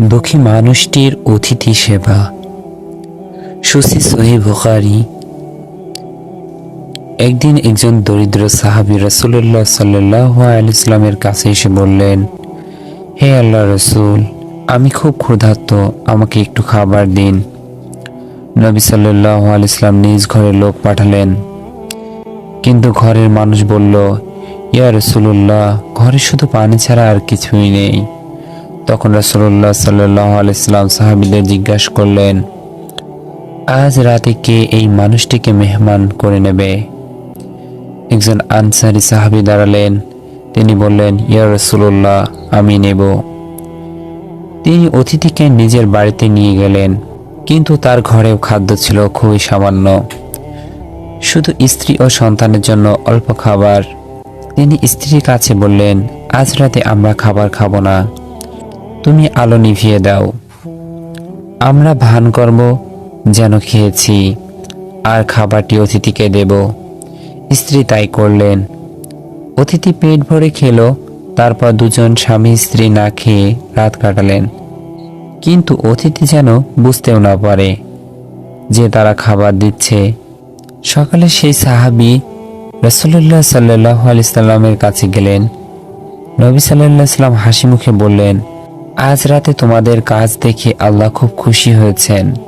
দুঃখী মানুষটির অতিথি সেবা। সুসি সহি বুখারি। একদিন একজন দরিদ্র সাহাবি রসুল্লাহ সাল্লাহ আলাইসলামের কাছে এসে বললেন, হে আল্লাহ রসুল, আমি খুব ক্ষুধার্ত, আমাকে একটু খাবার দিন। নবী সাল্লাহ আলাইসলাম নিজ ঘরে লোক পাঠালেন। কিন্তু ঘরের মানুষ বলল, ইয়া রসুল্লাহ ঘরে শুধু পানি ছাড়া আর কিছুই নেই। তখন রসুল্লাহ সাল্লাহ আলাইসাল্লাম সাহাবিদের জিজ্ঞাসা করলেন, আজ রাতে কে এই মানুষটিকে মেহমান করে নেবে? একজন আনসারি সাহাবি দাঁড়ালেন। তিনি বললেন, ইয়া রসুল্লাহ আমি নেব। তিনি অতিথিকে নিজের বাড়িতে নিয়ে গেলেন, কিন্তু তার ঘরেও খাদ্য ছিল খুবই সামান্য। শুধু স্ত্রী ও সন্তানের জন্য অল্প খাবার। তিনি স্ত্রীর কাছে বললেন, আজ রাতে আমরা খাবার খাব না। তুমি আলো নিভিয়ে দাও। আমরা ভান করব, যেন খেয়েছি, আর খাবারটি অতিথিকে দেব। স্ত্রী তাই করলেন। অতিথি পেট ভরে খেলো, তারপর দুজন স্বামী স্ত্রী না খেয়ে রাত কাটালেন। কিন্তু অতিথি যেন বুঝতেও না পারে যে তারা খাবার দিচ্ছে। সকালে সেই সাহাবি রসুল্লাহ সাল্লাহ আলিয়াল্লামের কাছে গেলেন। নবী সাল্লাহ সাল্লাম হাসি মুখে বললেন আজ রাতে তোমাদের কাজ দেখে আল্লাহ খুব খুশি হয়েছেন।